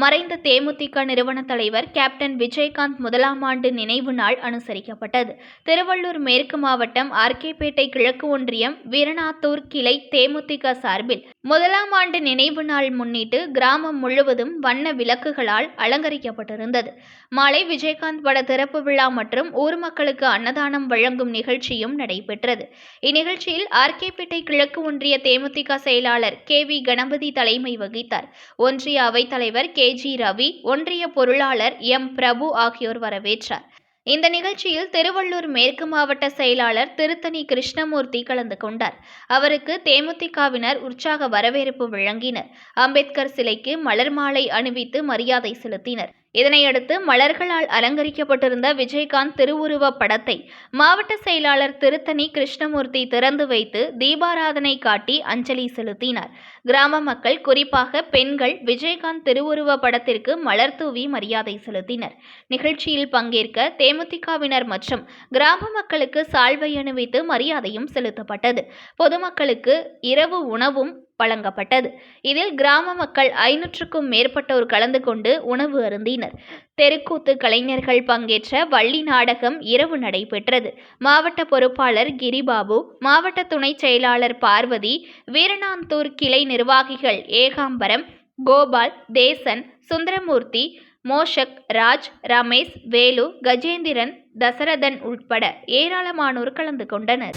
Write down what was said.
மறைந்த தேமுதிக நிறுவன தலைவர் கேப்டன் விஜயகாந்த் முதலாம் ஆண்டு நினைவு நாள் அனுசரிக்கப்பட்டது. திருவள்ளூர் மேற்கு மாவட்டம் ஆர்கேபேட்டை கிழக்கு ஒன்றியம் வீரநாத்தூர் கிளை தேமுதிக சார்பில் முதலாம் ஆண்டு நினைவு நாள் முன்னிட்டு கிராமம் முழுவதும் வண்ண விளக்குகளால் அலங்கரிக்கப்பட்டிருந்தது. மாலை விஜயகாந்த் பட திறப்பு விழா மற்றும் ஊர் மக்களுக்கு அன்னதானம் வழங்கும் நிகழ்ச்சியும் நடைபெற்றது. இந்நிகழ்ச்சியில் ஆர்கேபேட்டை கிழக்கு ஒன்றிய தேமுதிக செயலாளர் கே வி கணபதி தலைமை வகித்தார். ஒன்றிய அவைத்தலைவர் கே ஜி ரவி ஒன்றிய பொருளாளர் எம். பிரபு ஆகியோர் வரவேற்றார். இந்த நிகழ்ச்சியில் திருவள்ளூர் மேற்கு மாவட்ட செயலாளர் திருத்தணி கிருஷ்ணமூர்த்தி கலந்து கொண்டார். அவருக்கு தேமுதிகவினர் உற்சாக வரவேற்பு வழங்கினர். அம்பேத்கர் சிலைக்கு மலர் மாலை அணிவித்து மரியாதை செலுத்தினர். இதனையடுத்து மலர்களால் அலங்கரிக்கப்பட்டிருந்த விஜயகாந்த் திருவுருவ படத்தை மாவட்ட செயலாளர் திருத்தணி கிருஷ்ணமூர்த்தி திறந்து வைத்து தீபாராதனை காட்டி அஞ்சலி செலுத்தினார். கிராம மக்கள் குறிப்பாக பெண்கள் விஜயகாந்த் திருவுருவ படத்திற்கு மலர் தூவி மரியாதை செலுத்தினர். நிகழ்ச்சியில் பங்கேற்க தேமுதிகவினர் மற்றும் கிராம மக்களுக்கு சால்வை அணிவித்து மரியாதையும் செலுத்தப்பட்டது. பொதுமக்களுக்கு இரவு உணவும் வழங்கப்பட்டது. இதில் கிராம மக்கள் ஐநூற்றுக்கும் மேற்பட்டோர் கலந்து கொண்டு உணவு அருந்தினர். தெருக்கூத்து கலைஞர்கள் பங்கேற்ற வள்ளி நாடகம் இரவு நடைபெற்றது. மாவட்ட பொறுப்பாளர் கிரிபாபு மாவட்ட துணை செயலாளர் பார்வதி வீரநாந்தூர் கிளை நிர்வாகிகள் ஏகாம்பரம் கோபால் தேசன் சுந்தரமூர்த்தி மோஷக் ராஜ் ரமேஷ் வேலு கஜேந்திரன் தசரதன் உட்பட ஏராளமானோர் கலந்து கொண்டனர்.